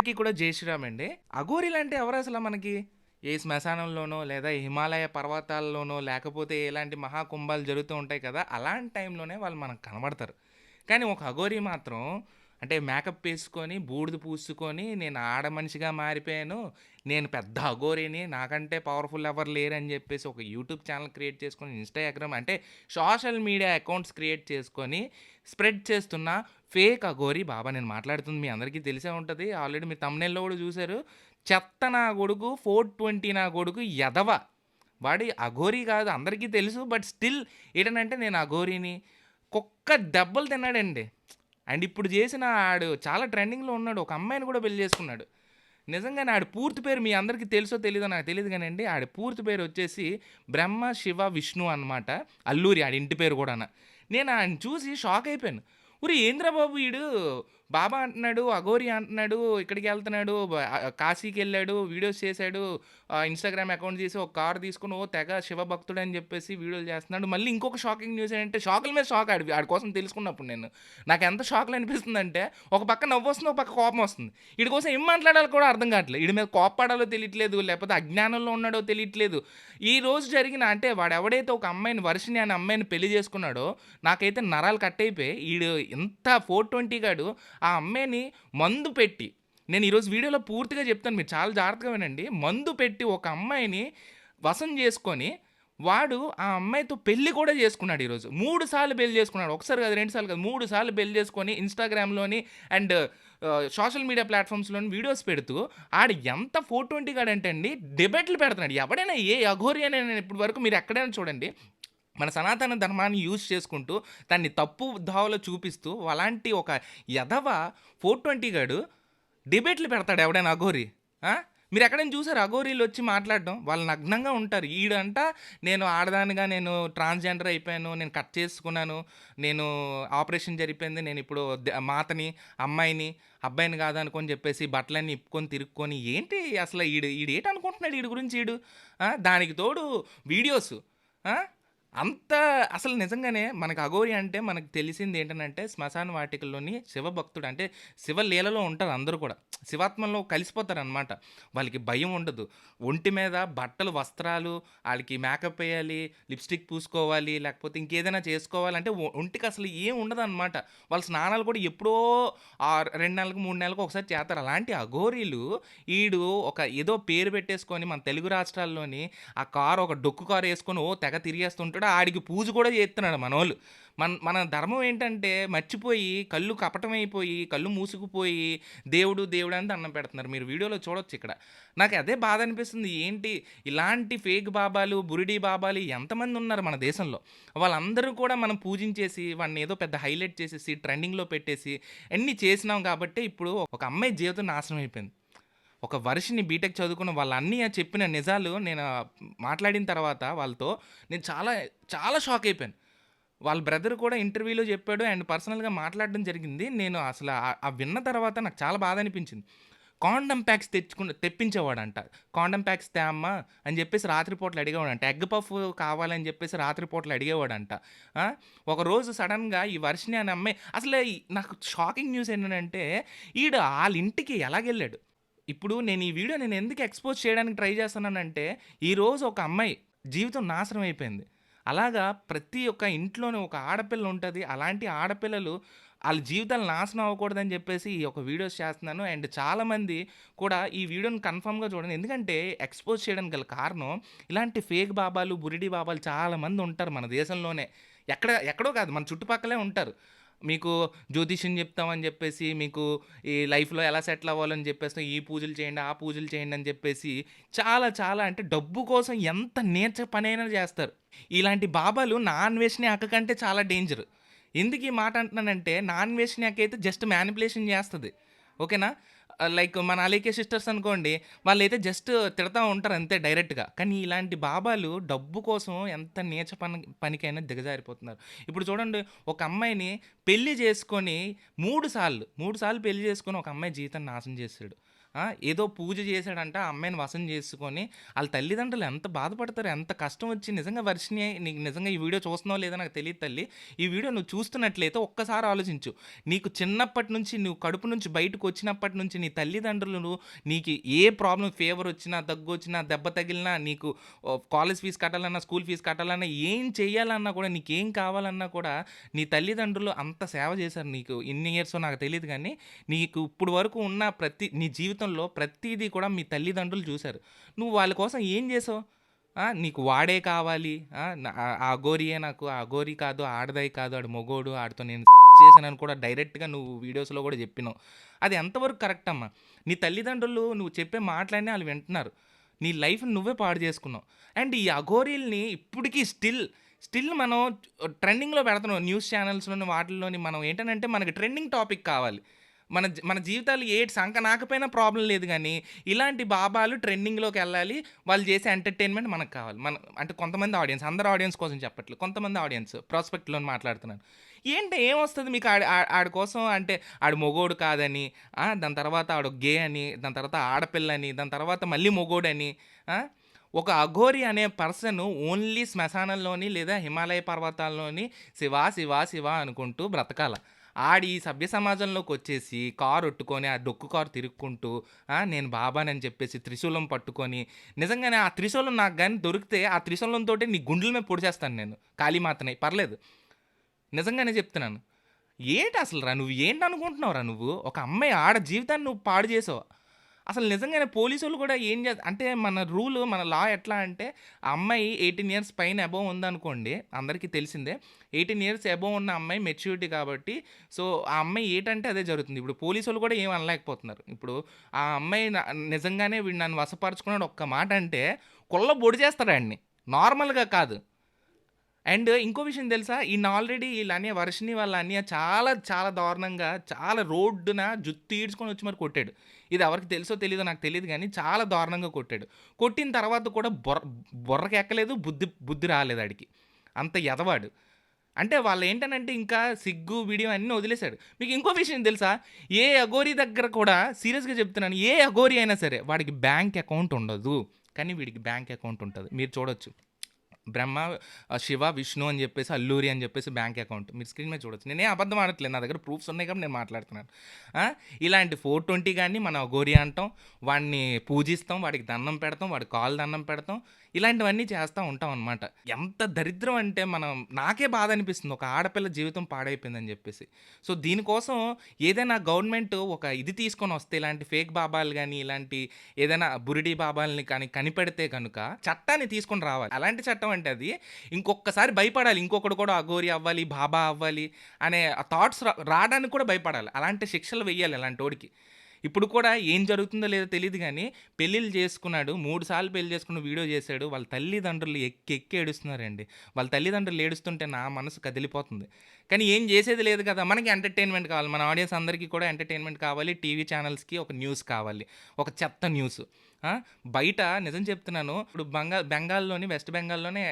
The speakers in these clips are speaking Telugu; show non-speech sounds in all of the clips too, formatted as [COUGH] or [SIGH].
అందరికీ కూడా జై శ్రీరామ్ అండి. అఘోరీలు అంటే ఎవరు అసలు మనకి? ఏ శ్మశానంలోనో లేదా హిమాలయ పర్వతాల్లోనో లేకపోతే ఎలాంటి మహాకుంభాలు జరుగుతూ ఉంటాయి కదా అలాంటి టైంలోనే వాళ్ళు మనకు కనబడతారు. కానీ ఒక అఘోరి మాత్రం అంటే మేకప్ వేసుకొని బూడిద పూసుకొని నేను ఆడ మనిషిగా మారిపోయాను. నేను పెద్ద అఘోరిని నాకంటే పవర్ఫుల్ ఎవరు లేరని చెప్పేసి ఒక యూట్యూబ్ ఛానల్ క్రియేట్ చేసుకొని ఇన్స్టాగ్రామ్ అంటే సోషల్ మీడియా అకౌంట్స్ క్రియేట్ చేసుకొని స్ప్రెడ్ చేస్తున్న ఫేక్ అఘోరి బాబా నేను మాట్లాడుతుంది. మీ అందరికీ తెలిసే ఉంటుంది. ఆల్రెడీ మీరు తమ్నెల్లో కూడా చూశారు. చెత్త నా కొడుకు ఫోర్ ట్వంటీ నా కొడుకు ఎదవ వాడి అఘోరి కాదు అందరికీ తెలుసు. బట్ స్టిల్ ఏంటంటే నేను అఘోరిని కుక్క దెబ్బలు తిన్నాడండి. అండ్ ఇప్పుడు చేసిన ఆడు చాలా ట్రెండింగ్లో ఉన్నాడు. ఒక అమ్మాయిని కూడా పెళ్ళి చేసుకున్నాడు. నిజంగానే ఆడి పూర్తి పేరు మీ అందరికీ తెలుసో తెలీదో నాకు తెలియదు కానండి ఆడి పూర్తి పేరు వచ్చేసి బ్రహ్మ శివ విష్ణు అన్నమాట. అల్లూరి ఆడి ఇంటి పేరు కూడా నేను ఆయన చూసి షాక్ అయిపోయాను. ఊరి ఏంద్రబాబు వీడు బాబా అంటున్నాడు అఘోరి అంటున్నాడు ఇక్కడికి వెళ్తున్నాడు కాశీకి వెళ్ళాడు వీడియోస్ చేశాడు ఇన్స్టాగ్రామ్ అకౌంట్ చేసి ఒక కార్ తీసుకుని ఓ తెగ శివభక్తుడు అని చెప్పేసి వీడియోలు చేస్తున్నాడు. మళ్ళీ ఇంకొక షాకింగ్ న్యూస్ ఏంటంటే షాకుల మీద షాక్ ఆడి ఆడి కోసం తెలుసుకున్నప్పుడు నేను. నాకు ఎంత షాక్లు అనిపిస్తుందంటే ఒక పక్క నవ్వు వస్తుంది ఒక పక్క కోపం వస్తుంది. వీడి కోసం ఏం మాట్లాడాలో కూడా అర్థం కావట్లేదు. వీడి మీద కోపడాలో తెలియట్లేదు లేకపోతే అజ్ఞానంలో ఉన్నాడో తెలియట్లేదు. ఈ రోజు జరిగిన అంటే వాడు ఎవడైతే ఒక అమ్మాయిని వర్షిని అనే అమ్మాయిని పెళ్ళి చేసుకున్నాడో నాకైతే నరాలు కట్ అయిపోయి వీడు ఎంత ఫోర్ ట్వంటీ గాడు ఆ అమ్మాయిని మందు పెట్టి నేను ఈరోజు వీడియోలో పూర్తిగా చెప్తాను మీరు చాలా జాగ్రత్తగా వినండి. మందు పెట్టి ఒక అమ్మాయిని వసం చేసుకొని వాడు ఆ అమ్మాయితో పెళ్ళి కూడా చేసుకున్నాడు ఈరోజు. మూడు సార్లు పెళ్ళి చేసుకున్నాడు. ఒకసారి కాదు రెండు సార్లు కాదు మూడు సార్లు పెళ్ళి చేసుకొని ఇన్స్టాగ్రామ్లోని అండ్ సోషల్ మీడియా ప్లాట్ఫామ్స్లోని వీడియోస్ పెడుతూ ఆడు ఎంత ఫోర్ ట్వంటీ కాడంటే అండి డిబేట్లు పెడుతున్నాడు. ఎవడైనా ఏ అఘోరి అని ఇప్పటి వరకు మీరు ఎక్కడైనా చూడండి మన సనాతన ధర్మాన్ని యూజ్ చేసుకుంటూ దాన్ని తప్పు దావలో చూపిస్తూ అలాంటి ఒక యదవ ఫోర్ ట్వంటీ గాడు డిబేట్లు పెడతాడు ఎవడైనా అఘోరి. మీరు ఎక్కడైనా చూసారు అఘోరీలు వచ్చి మాట్లాడడం? వాళ్ళు నగ్నంగా ఉంటారు. ఈడంట నేను ఆడదానిగా నేను ట్రాన్స్జెండర్ అయిపోయాను నేను కట్ చేసుకున్నాను నేను ఆపరేషన్ జరిపోయింది నేను ఇప్పుడు ద- మాతని అమ్మాయిని అబ్బాయిని కాదనుకొని చెప్పేసి బట్టలన్నీ ఇప్పుకొని తిరుక్కొని ఏంటి అసలు ఈడు ఈడు ఏంటి అనుకుంటున్నాడు ఈడు గురించి ఈడు? దానికి తోడు వీడియోస్. అంత అసలు నిజంగానే మనకు అఘోరి అంటే మనకు తెలిసింది ఏంటంటే శ్మశాన వాటికల్లోని శివభక్తుడు అంటే శివలీలలో ఉంటారు అందరూ కూడా. శివాత్మలో కలిసిపోతారు అనమాట వాళ్ళకి భయం ఉండదు. ఒంటి మీద బట్టలు వస్త్రాలు వాళ్ళకి మేకప్ వేయాలి లిప్స్టిక్ పూసుకోవాలి లేకపోతే ఇంకేదైనా చేసుకోవాలంటే ఒంటికి అసలు ఏం ఉండదు అనమాట వాళ్ళ స్నానాలు కూడా ఎప్పుడో ఆ రెండు నెలలకు మూడు నెలలకు ఒకసారి చేస్తారు. అలాంటి అఘోరీలు ఈడు ఒక ఏదో పేరు పెట్టేసుకొని మన తెలుగు రాష్ట్రాల్లోని ఆ కారు ఒక డొక్కు కారు వేసుకొని ఓ తెగ తిరిగేస్తుంటాడు. ఆడికి పూజ కూడా చేస్తున్నాడు మనోళ్ళు. మన మన ధర్మం ఏంటంటే మర్చిపోయి కళ్ళు కపటమైపోయి కళ్ళు మూసుకుపోయి దేవుడు దేవుడు అని దండం పెడుతున్నారు. మీరు వీడియోలో చూడొచ్చు ఇక్కడ. నాకు అదే బాధ అనిపిస్తుంది. ఏంటి? ఇలాంటి ఫేక్ బాబాలు బురిడి బాబాలు ఎంతమంది ఉన్నారు మన దేశంలో. వాళ్ళందరూ కూడా మనం పూజించేసి వాడిని ఏదో పెద్ద హైలైట్ చేసేసి ట్రెండింగ్లో పెట్టేసి అన్నీ చేసినాం కాబట్టి ఇప్పుడు ఒక అమ్మాయి జీవితం నాశనం అయిపోయింది. ఒక వర్షిని బీటెక్ చదువుకున్న వాళ్ళ అన్నయ్య చెప్పిన నిజాలు నేను మాట్లాడిన తర్వాత వాళ్ళతో నేను చాలా చాలా షాక్ అయిపోయాను. వాళ్ళ బ్రదర్ కూడా ఇంటర్వ్యూలో చెప్పాడు అండ్ పర్సనల్గా మాట్లాడడం జరిగింది. నేను అసలు ఆ- విన్న తర్వాత నాకు చాలా బాధ అనిపించింది. కాండమ్ ప్యాక్స్ తెచ్చుకుని తెప్పించేవాడంట. కాండమ్ ప్యాక్స్ తేమ్మా అని చెప్పేసి రాత్రిపూట్లు అడిగేవాడంట. ఎగ్ పఫ్ కావాలని చెప్పేసి రాత్రిపూట్లు అడిగేవాడంట. ఒకరోజు ఒక రోజు సడన్గా ఈ వర్షిని అని అమ్మాయి అసలు ఈ- నాకు షాకింగ్ న్యూస్ ఏంటంటే ఈడు వాళ్ళ ఇంటికి ఎలాగెళ్ళాడు? ఇప్పుడు నేను ఈ వీడియో నేను ఎందుకు ఎక్స్పోజ్ చేయడానికి ట్రై చేస్తున్నానంటే ఈరోజు ఒక అమ్మాయి జీవితం నాశనం అయిపోయింది. అలాగా ప్రతి ఒక్క ఇంట్లోనే ఒక ఆడపిల్ల ఉంటుంది. అలాంటి ఆడపిల్లలు వాళ్ళ జీవితాలు నాశనం అవ్వకూడదని చెప్పేసి ఈ యొక్క వీడియోస్ చేస్తున్నాను. అండ్ చాలామంది కూడా ఈ వీడియోని కన్ఫామ్గా చూడండి. ఎందుకంటే ఎక్స్పోజ్ చేయడానికి గల కారణం ఇలాంటి ఫేక్ బాబాలు బురిడి బాబాలు చాలామంది ఉంటారు మన దేశంలోనే. ఎక్కడ ఎక్కడో కాదు మన చుట్టుపక్కలే ఉంటారు. మీకు జ్యోతిష్యం చెప్తామని చెప్పేసి మీకు ఈ లైఫ్లో ఎలా సెటిల్ అవ్వాలని చెప్పేస్తాం ఈ పూజలు చేయండి ఆ పూజలు చేయండి అని చెప్పేసి చాలా చాలా అంటే డబ్బు కోసం ఎంత నేర్చ పనైనా చేస్తారు. ఇలాంటి బాబాలు నాన్ వేషన్యాక కంటే చాలా డేంజర్. ఎందుకు ఈ మాట అంటున్నానంటే నాన్ వేషన్యాక అయితే జస్ట్ మ్యానిపులేషన్ చేస్తుంది. ఓకేనా? లైక్ మన అలీకే సిస్టర్స్ అనుకోండి వాళ్ళైతే జస్ట్ తిడతా ఉంటారు అంతే డైరెక్ట్గా కానీ ఇలాంటి బాబాలు డబ్బు కోసం ఎంత నీచ పని పనికైనా దిగజారిపోతున్నారు. ఇప్పుడు చూడండి ఒక అమ్మాయిని పెళ్ళి చేసుకొని మూడు సార్లు మూడు సార్లు పెళ్ళి చేసుకొని ఒక అమ్మాయి జీవితాన్ని నాశనం చేశాడు ఏదో పూజ చేశాడంట. ఆ అమ్మాయిని వసం చేసుకొని, వాళ్ళ తల్లిదండ్రులు ఎంత బాధపడతారు. ఎంత కష్టం వచ్చి నిజంగా వర్షిని నీకు నిజంగా ఈ వీడియో చూస్తున్నావు లేదో నాకు తెలియదు తల్లి. ఈ వీడియో నువ్వు చూస్తున్నట్లయితే ఒక్కసారి ఆలోచించు. నీకు చిన్నప్పటి నుంచి నువ్వు కడుపు నుంచి బయటకు వచ్చినప్పటి నుంచి నీ తల్లిదండ్రులు నీకు ఏ ప్రాబ్లం ఫీవర్ వచ్చినా, దగ్గు వచ్చినా దెబ్బ తగిలినా, నీకు కాలేజ్ ఫీజు కట్టాలన్నా, స్కూల్ ఫీజు కట్టాలన్నా, ఏం చేయాలన్నా కూడా నీకేం కావాలన్నా కూడా నీ తల్లిదండ్రులు అంత సేవ చేశారు నీకు. ఇన్ని ఇయర్సో నాకు తెలియదు కానీ నీకు ఇప్పుడు వరకు ఉన్న ప్రతి నీ జీవితం జీవితంలో ప్రతిదీ కూడా మీ తల్లిదండ్రులు చూశారు నువ్వు వాళ్ళ కోసం ఏం చేసావు? నీకు వాడే కావాలి. ఆ! గోరియే అఘోరియే నాకు ఆ గోరి కాదు, ఆడదాయి కాదు, ఆడు మొగోడు, ఆడితో నేను [LAUGHS] చేశానని కూడా డైరెక్ట్‌గా నువ్వు వీడియోస్‌లో కూడా చెప్పినావు. అది ఎంతవరకు కరెక్ట్ అమ్మా? నీ తల్లిదండ్రులు నువ్వు చెప్పే మాటలన్నీ వాళ్ళు వింటున్నారు. నీ లైఫ్‌ని నువ్వే పాడు చేసుకున్నావు. అండ్ ఈ అఘోరీల్ని ఇప్పటికీ స్టిల్, స్టిల్ మనం ట్రెండింగ్‌లో పెడుతున్నాం. న్యూస్ ఛానల్స్లోని వాటిల్లోని మనం ఏంటంటే మనకి ట్రెండింగ్ టాపిక్ కావాలి. మన జ మన జీవితాలు ఏటి సంక నాకపోయినా ప్రాబ్లం లేదు కానీ ఇలాంటి బాబాలు ట్రెండింగ్లోకి వెళ్ళాలి వాళ్ళు చేసే ఎంటర్‌టైన్‌మెంట్ మనకు కావాలి. మన అంటే కొంతమంది ఆడియన్స్, అందరు ఆడియన్స్ కోసం చెప్పట్లేదు. కొంతమంది ఆడియన్స్ ప్రాస్పెక్ట్లో మాట్లాడుతున్నాను. ఏంటి ఏమొస్తుంది మీకు ఆడి ఆ ఆడి కోసం అంటే ఆడు మొగోడు కాదని, దాని తర్వాత ఆడు గే అని, దాని తర్వాత ఆడపిల్లని, దాని తర్వాత మళ్ళీ మొగోడని, ఒక అఘోరి అనే పర్సన్ ఓన్లీ శ్మశానంలోని లేదా హిమాలయ పర్వతాల్లోని శివా శివా శివ అనుకుంటూ బ్రతకాల. ఆడు ఈ వచ్చేసి కారు ఒట్టుకొని ఆ డొక్కు కారు తిరుక్కుంటూ, నేను బాబానని చెప్పేసి త్రిశూలం పట్టుకొని, నిజంగానే ఆ త్రిశూలం నాకు కానీ దొరికితే ఆ త్రిశూలంతో నీ గుండెల మీద పొడిచేస్తాను నేను. కాళీమాతనే పర్లేదు. నిజంగానే చెప్తున్నాను. ఏంటి అసలురా నువ్వు ఏంటి ఏంటనుకుంటున్నావురా నువ్వు? ఒక అమ్మాయి ఆడ జీవితాన్ని నువ్వు పాడు చేసావు. అసలు నిజంగానే పోలీసులు కూడా ఏం చేస్తారు అంటే మన రూల్ మన లా ఎట్లా అంటే ఆ అమ్మాయి 18 ఇయర్స్ పైన అబోవ్ ఉందనుకోండి. అందరికీ తెలిసిందే. 18 ఇయర్స్ అబోవ్ ఉన్న అమ్మాయి మెచ్యూరిటీ కాబట్టి సో, ఆ అమ్మాయి ఏటంటే అదే జరుగుతుంది. ఇప్పుడు పోలీసులు కూడా ఏం అనలేకపోతున్నారు. ఇప్పుడు ఆ అమ్మాయి నిజంగానే వీడు నన్ను వసపరచుకున్నాడు ఒక్క మాట అంటే కుళ్ళ పొడి చేస్తారు అండి నార్మల్‌గా కాదు. అండ్ ఇంకో విషయం తెలుసా? ఈయన ఆల్రెడీ ఈళ్ళ అన్నయ్య వర్షిని వాళ్ళ అన్నయ్య చాలా చాలా దారుణంగా చాలా రోడ్డున జుత్తు ఈడ్చుకొని వచ్చి మరి కొట్టాడు. ఇది ఎవరికి తెలుసో తెలియదో నాకు తెలియదు కానీ చాలా దారుణంగా కొట్టాడు. కొట్టిన తర్వాత కూడా బుర్ర ఎక్కలేదు బుద్ధి బుద్ధి రాలేదు ఆడికి. అంత ఎదవాడు. అంటే వాళ్ళు ఏంటనంటే ఇంకా సిగ్గు, వీడియో అన్నీ వదిలేసాడు. మీకు ఇంకో విషయం తెలుసా? ఏ అగోరీ దగ్గర కూడా సీరియస్‌గా చెప్తున్నాను. ఏ అఘోరి అయినా సరే వాడికి బ్యాంక్ అకౌంట్ ఉండదు. కానీ వీడికి బ్యాంక్ అకౌంట్ ఉంటుంది మీరు చూడొచ్చు. బ్రహ్మ, శివ, విష్ణు అని చెప్పేసి అల్లూరి అని చెప్పేసి బ్యాంక్ అకౌంట్. మీరు స్క్రీన్ మీద చూడొచ్చు. నేనే అబద్ధం ఆడట్లేదు. నా దగ్గర ప్రూఫ్స్ ఉన్నాయి కాబట్టి నేను మాట్లాడుతున్నాను. ఇలాంటి ఫోర్ ట్వంటీ కానీ మనం గోరి అంటాం. వాడిని పూజిస్తాం. వాడికి దండం పెడతాం. వాడి కాళ్ళు దండం పెడతాం. ఇలాంటివన్నీ చేస్తూ ఉంటాం అనమాట. ఎంత దరిద్రం అంటే మనం నాకే బాధ అనిపిస్తుంది. ఒక ఆడపిల్ల జీవితం పాడైపోయిందని చెప్పేసి. సో, దీనికోసం ఏదైనా గవర్నమెంట్ ఒక ఇది తీసుకొని వస్తే ఇలాంటి ఫేక్ బాబాలు కానీ ఇలాంటి ఏదైనా బురిడీ బాబాల్ని కానీ కనిపెడితే కనుక చట్టాన్ని తీసుకొని రావాలి. అలాంటి చట్టం అంటే అది ఇంకొక్కసారి భయపడాలి. ఇంకొకడు కూడా అఘోరి అవ్వాలి, బాబా అవ్వాలి అనే థాట్స్ రా కూడా భయపడాలి. అలాంటి శిక్షలు వెయ్యాలి అలాంటోడికి. ఇప్పుడు కూడా ఏం జరుగుతుందో లేదో తెలియదు కానీ పెళ్ళిళ్ళు చేసుకున్నాడు. మూడు సార్లు పెళ్ళి చేసుకుని వీడియో చేశాడు. వాళ్ళ తల్లిదండ్రులు ఎక్కి ఎక్కి ఏడుస్తున్నారండి. వాళ్ళ తల్లిదండ్రులు ఏడుస్తుంటే నా మనసు కదిలిపోతుంది. కానీ ఏం చేసేది లేదు కదా! మనకి ఎంటర్‌టైన్‌మెంట్ కావాలి. మన ఆడియన్స్ అందరికీ కూడా ఎంటర్‌టైన్‌మెంట్ కావాలి. టీవీ ఛానల్స్కి ఒక న్యూస్ కావాలి. ఒక చెత్త న్యూస్. బయట నిజం చెప్తున్నాను. ఇప్పుడు బంగా బెంగాల్‌లోని వెస్ట్ బెంగాల్‌లోనే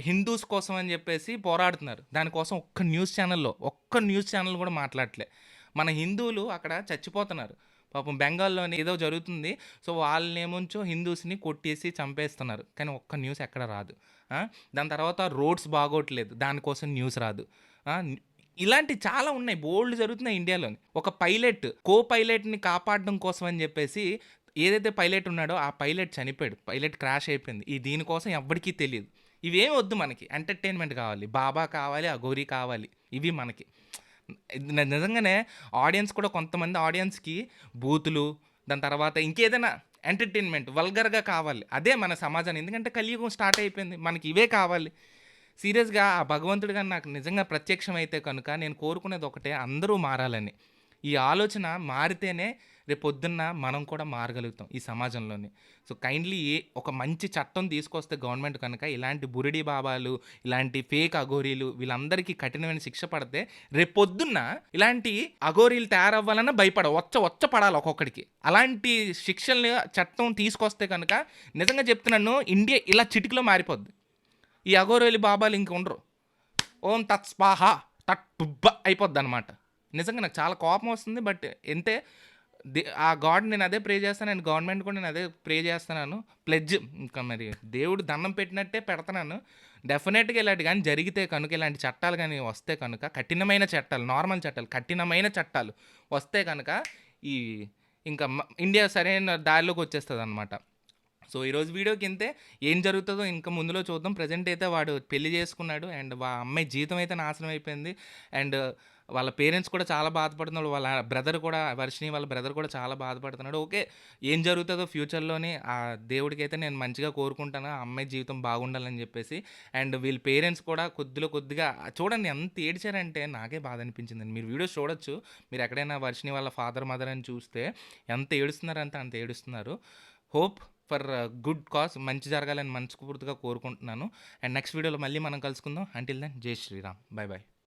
హిందూస్ కోసం అని చెప్పేసి పోరాడుతున్నారు. దానికోసం ఒక్క న్యూస్ ఛానల్లో ఒక్క న్యూస్ ఛానల్ కూడా మాట్లాడలే మన హిందువులు అక్కడ చచ్చిపోతున్నారు. పాపం బెంగాల్లోనే ఏదో జరుగుతుంది. సో, వాళ్ళనేముంచో హిందూస్‌ని కొట్టేసి చంపేస్తున్నారు. కానీ ఒక్క న్యూస్ ఎక్కడ రాదు. దాని తర్వాత రోడ్స్ బాగోట్లేదు. దానికోసం న్యూస్ రాదు. ఇలాంటి చాలా ఉన్నాయి. బోల్డ్ జరుగుతున్నాయి ఇండియాలోని. ఒక పైలట్, కో పైలట్‌ని కాపాడడం కోసం అని చెప్పేసి ఏదైతే పైలట్ ఉన్నాడో ఆ పైలట్ చనిపోయాడు. పైలట్ క్రాష్ అయిపోయింది. ఈ దీనికోసం ఎవరికీ తెలియదు ఇవేం వద్దు మనకి. ఎంటర్‌టైన్‌మెంట్ కావాలి. బాబా కావాలి, అఘోరీ కావాలి. ఇవి మనకి. నిజంగానే ఆడియన్స్ కూడా కొంతమంది ఆడియన్స్‌కి బూతులు, దాని తర్వాత ఇంకేదైనా ఎంటర్‌టైన్‌మెంట్ వల్గర్‌గా కావాలి. అదే మన సమాజాన్ని ఎందుకంటే కలియుగం స్టార్ట్ అయిపోయింది. మనకి ఇవే కావాలి. సీరియస్‌గా ఆ భగవంతుడు కానీ నాకు నిజంగా ప్రత్యక్షమైతే కనుక నేను కోరుకునేది ఒకటే అందరూ మారాలని. ఈ ఆలోచన మారితేనే రేపొద్దున్న మనం కూడా మారగలుగుతాం ఈ సమాజంలోనే సో, కైండ్లీ ఏ ఒక మంచి చట్టం తీసుకొస్తే గవర్నమెంట్ కనుక ఇలాంటి బురిడి బాబాలు, ఇలాంటి ఫేక్ అఘోరీలు వీళ్ళందరికీ కఠినమైన శిక్ష పడితే రేపొద్దున్న ఇలాంటి అఘోరీలు తయారవ్వాలన్నా భయపడ వచ్చ వచ్చ పడాలి ఒక్కొక్కడికి. అలాంటి శిక్షల్ని చట్టం తీసుకొస్తే కనుక నిజంగా చెప్తున్నాను ఇండియా ఇలా చిటికలో మారిపోద్ది. ఈ అఘోరీలు బాబాలు ఇంక ఉండరు. ఓం తత్ తట్టుబ్బ అయిపోద్ది అనమాట నిజంగా నాకు చాలా కోపం వస్తుంది. బట్ ఎంతే ఆ గాడ్ నేను అదే ప్రే చేస్తాను అండ్ గవర్నమెంట్ కూడా నేను అదే ప్రే చేస్తున్నాను. ప్లెడ్జ్ ఇంకా మరి దేవుడు దండం పెట్టినట్టే పెడతాను డెఫినెట్గా ఇలాంటి కానీ జరిగితే కనుక ఇలాంటి చట్టాలు కానీ వస్తే కనుక కఠినమైన చట్టాలు నార్మల్ చట్టాలు కఠినమైన చట్టాలు వస్తే కనుక ఈ ఇంకా ఇండియా సరైన దారిలోకి వచ్చేస్తుంది అనమాట సో ఈరోజు వీడియోకి ఇంతే ఏం జరుగుతుందో ఇంకా ముందులో చూద్దాం. ప్రజెంట్ అయితే వాడు పెళ్ళి చేసుకున్నాడు అండ్ వా అమ్మాయి జీతం అయితే నాశనం అయిపోయింది. అండ్ వాళ్ళ పేరెంట్స్ కూడా చాలా బాధపడుతున్నాడు వాళ్ళ బ్రదర్ కూడా వర్షిని వాళ్ళ బ్రదర్ కూడా చాలా బాధపడుతున్నాడు. ఓకే ఏం జరుగుతుందో ఫ్యూచర్లోని ఆ దేవుడికి అయితే నేను మంచిగా కోరుకుంటాను. ఆ అమ్మాయి జీవితం బాగుండాలని చెప్పేసి. అండ్ వీళ్ళ పేరెంట్స్ కూడా కొద్దిలో కొద్దిగా చూడండి ఎంత ఏడ్చారంటే నాకే బాధ అనిపించింది మీరు వీడియోస్ చూడొచ్చు. మీరు ఎక్కడైనా వర్షిని వాళ్ళ ఫాదర్ మదర్ అని చూస్తే ఎంత ఏడుస్తున్నారంటే అంత ఏడుస్తున్నారు. హోప్ ఫర్ గుడ్ కాజ్ మంచి జరగాలని మనస్ఫూర్తిగా కోరుకుంటున్నాను. అండ్ నెక్స్ట్ వీడియోలో మళ్ళీ మనం కలుసుకుందాం. అంటిల్ దెన్ జై శ్రీరామ్. Bye bye